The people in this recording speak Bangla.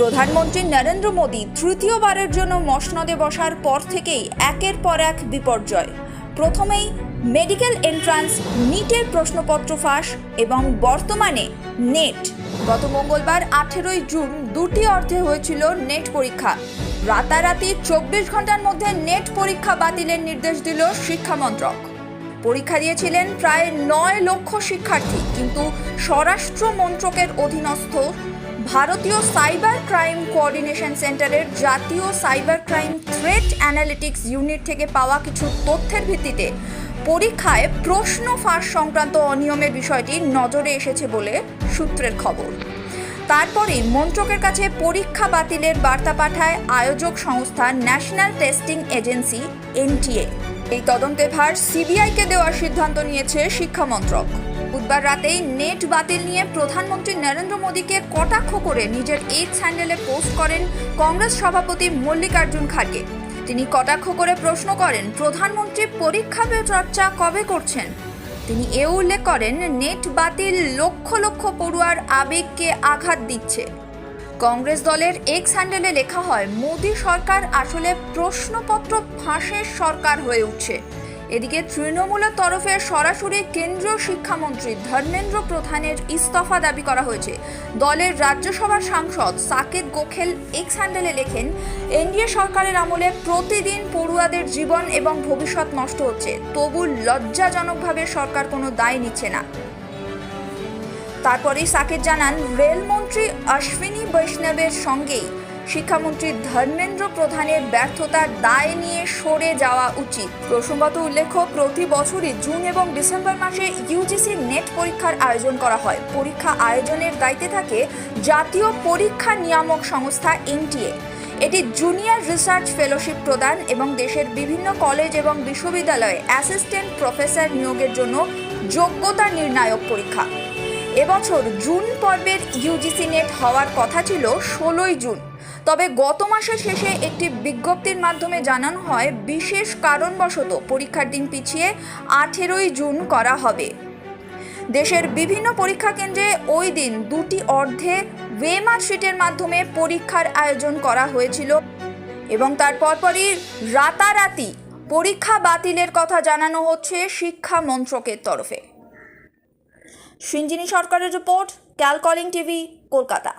প্রধানমন্ত্রী নরেন্দ্র মোদী তৃতীয়বারের জন্য মসনদে বসার পর থেকেই একের পর এক বিপর্যয়। প্রথমেই মেডিকেল এন্ট্রান্স, নিটের প্রশ্নপত্র ফাঁস এবং বর্তমানে নেট। গত মঙ্গলবার আঠেরোই জুন দুটি অর্থে হয়েছিল নেট পরীক্ষা। রাতারাতি চব্বিশ ঘণ্টার মধ্যে নেট পরীক্ষা বাতিলের নির্দেশ দিল শিক্ষামন্ত্রক পরীক্ষা দিয়েছিলেন প্রায় নয় লক্ষ শিক্ষার্থী, কিন্তু স্বরাষ্ট্র মন্ত্রকের অধীনস্থ ভারতীয় সাইবার ক্রাইম কোঅর্ডিনেশন সেন্টারের জাতীয় cyber crime threat analytics unit থেকে পাওয়া কিছু তথ্যের ভিত্তিতে পরীক্ষায় প্রশ্ন ফাঁস সংক্রান্ত অনিয়মের বিষয়টি নজরে এসেছে বলে সূত্রের খবর। তারপরেই মন্ত্রকের কাছে পরীক্ষা বাতিলের বার্তা পাঠায় আয়োজক সংস্থা ন্যাশনাল টেস্টিং এজেন্সি, এনটিএ। এই তদন্তের ভার সিবিআইকে দেওয়ার সিদ্ধান্ত নিয়েছে শিক্ষা মন্ত্রক। বুধবার রাতেই নেট বাতিল নিয়ে প্রধানমন্ত্রী নরেন্দ্র মোদীকে কটাক্ষ করে নিজের এক্স হ্যান্ডেলে পোস্ট করেন কংগ্রেস সভাপতি মল্লিকার্জুন খাড়গে। তিনি কটাক্ষ করে প্রশ্ন করেন, প্রধানমন্ত্রী পরীক্ষা পে চর্চা কবে করছেন? তিনি এ উল্লেখ করেন, নেট বাতিল লক্ষ লক্ষ পড়ুয়ার আবেগকে আঘাত দিচ্ছে। কংগ্রেস দলের এক্স হ্যান্ডেলে লেখা হয়, মোদী সরকার আসলে প্রশ্নপত্র ফাঁসের সরকার হয়ে উঠছে। এদিকে তৃণমূলের তরফে সরাসরি কেন্দ্রীয় শিক্ষামন্ত্রী ধর্মেন্দ্র প্রধানের ইস্তফা দাবি করা হয়েছে। দলের রাজ্যসভার সাংসদ সাকেত গোখেল এক্স হ্যান্ডেলে লেখেন, এনডিএ সরকারের আমলে প্রতিদিন পড়ুয়াদের জীবন এবং ভবিষ্যৎ নষ্ট হচ্ছে। তবু লজ্জাজনকভাবে সরকার কোনো দায় নিচ্ছে না। তারপরেই সাকিব জানান, রেলমন্ত্রী অশ্বিনী বৈষ্ণবের সঙ্গেই শিক্ষামন্ত্রী ধর্মেন্দ্র প্রধানের ব্যর্থতার দায় নিয়ে সরে যাওয়া উচিত। প্রসঙ্গত উল্লেখ্য, প্রতি বছরই জুন এবং ডিসেম্বর মাসে ইউজিসি নেট পরীক্ষার আয়োজন করা হয়। পরীক্ষা আয়োজনের দায়িত্বে থাকে জাতীয় পরীক্ষা নিয়ামক সংস্থা এনটিএ। এটি জুনিয়র রিসার্চ ফেলোশিপ প্রদান এবং দেশের বিভিন্ন কলেজ এবং বিশ্ববিদ্যালয়ে অ্যাসিস্ট্যান্ট প্রফেসর নিয়োগের জন্য যোগ্যতা নির্ণায়ক পরীক্ষা। এবছর জুন পর্বের ইউজিসি নেট হওয়ার কথা ছিল ষোলোই জুন। তবে গত মাসের শেষে একটি বিজ্ঞপ্তির মাধ্যমে জানানো হয়, বিশেষ কারণবশত পরীক্ষার দিন পিছিয়ে আঠেরোই জুন করা হবে। দেশের বিভিন্ন পরীক্ষা কেন্দ্রে ওই দিন দুটি অর্ধে ওয়েমার শিটের মাধ্যমে পরীক্ষার আয়োজন করা হয়েছিল এবং তার পরপরই রাতারাতি পরীক্ষা বাতিলের কথা জানানো হচ্ছে শিক্ষা মন্ত্রকের তরফে। সিঞ্জিনী সরকারের রিপোর্ট, ক্যালকলিং টিভি, কলকাতা।